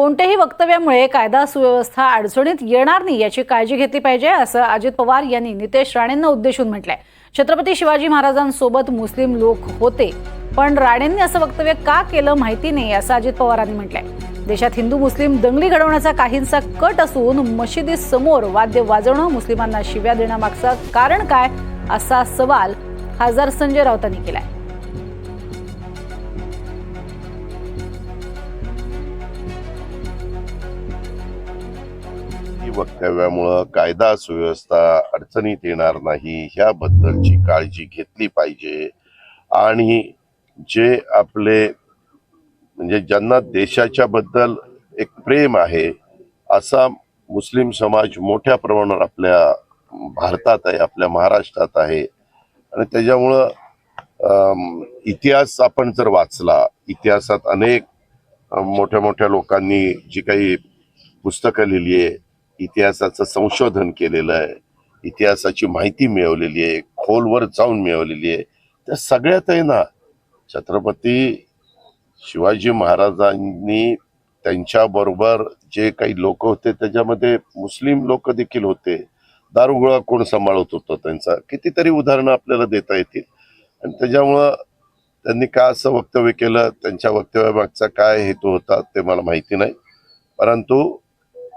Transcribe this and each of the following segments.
कोणत्याही वक्तव्यामुळे कायदा सुव्यवस्था अडचणीत येणार नाही याची काळजी घेतली पाहिजे असं अजित पवार यांनी नितेश राणेंना उद्देशून म्हटलंय. छत्रपती शिवाजी महाराजांसोबत मुस्लिम लोक होते पण राणेंनी असं वक्तव्य का केलं माहिती नाही असं अजित पवारांनी म्हटलंय. देशात हिंदू मुस्लिम दंगली घडवण्याचा काहींचा कट असून मशिदी समोर वाद्य वाजवणं मुस्लिमांना शिव्या देण्यामागचं कारण काय असा सवाल खासदार संजय राऊतांनी केलाय. ही वक्तव्यामुळं कायदा सुव्यवस्था अडचणीत येणार नाही ह्याबद्दलची काळजी घेतली पाहिजे. आणि जे आपले म्हणजे ज्यांना देशाच्या बद्दल एक प्रेम आहे असा मुस्लिम समाज मोठ्या प्रमाणावर आपल्या भारतात आहे आपल्या महाराष्ट्रात आहे. आणि त्याच्यामुळं इतिहास आपण जर वाचला इतिहासात अनेक मोठ्या मोठ्या लोकांनी जी काही पुस्तकं लिहिली आहे इतिहासाचं संशोधन केलेलं आहे. इतिहासाची माहिती मिळवलेली आहे. खोलवर जाऊन मिळवलेली आहे. त्या सगळ्यात आहे ना छत्रपती शिवाजी महाराजांनी त्यांच्याबरोबर जे काही लोक होते त्याच्यामध्ये मुस्लिम लोक देखील होते. दारुगोळा कोण सांभाळत होतं त्यांचा? कितीतरी उदाहरणं आपल्याला देता येतील. आणि त्याच्यामुळं त्यांनी का असं वक्तव्य केलं? त्यांच्या वक्तव्यामागचा काय हेतू होता ते मला माहिती नाही. परंतु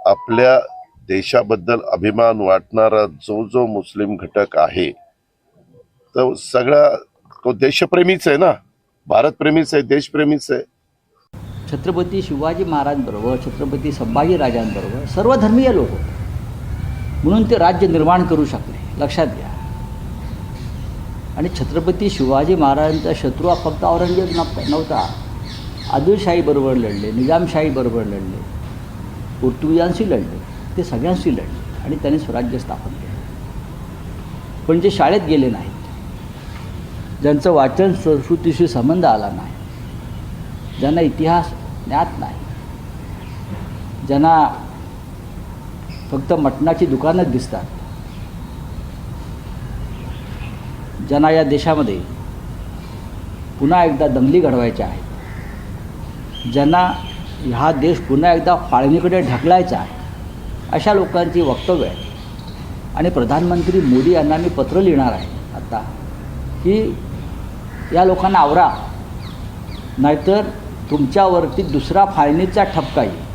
आपल्या देशाबद्दल अभिमान वाटणारा जो जो मुस्लिम घटक आहे तो सगळा तो देशप्रेमीच आहे ना? भारतप्रेमीच आहे देशप्रेमीच आहे. छत्रपती शिवाजी महाराजांबरोबर छत्रपती संभाजी राजांबरोबर सर्व धर्मीय लोक होते. म्हणून ते राज्य निर्माण करू शकले. लक्षात घ्या. आणि छत्रपती शिवाजी महाराजांचा शत्रू हा फक्त औरंगजेब नव्हता आदिलशाहीबरोबर लढले निजामशाहीबरोबर लढले. पोर्तुगीजांशी लढले. ते सगळ्यांशी लढले आणि त्यांनी स्वराज्य स्थापन केलं. पण जे शाळेत गेले नाहीत ज्यांचं वाचन संस्कृतीशी संबंध आला नाही ज्यांना इतिहास ज्ञात नाही ज्यांना फक्त मटणाची दुकानच दिसतात ज्यांना या देशामध्ये पुन्हा एकदा दंगली घडवायच्या आहेत ज्यांना हा देश पुन्हा एकदा फाळणीकडे ढकलायचा आहे अशा लोकांची वक्तव्य आहेत आणि प्रधानमंत्री मोदी यांना मी पत्र लिहिणार आहे आता की या लोकांना आवरा नाहीतर तुमच्यावरती दुसरा फाळणीचा ठपका येईल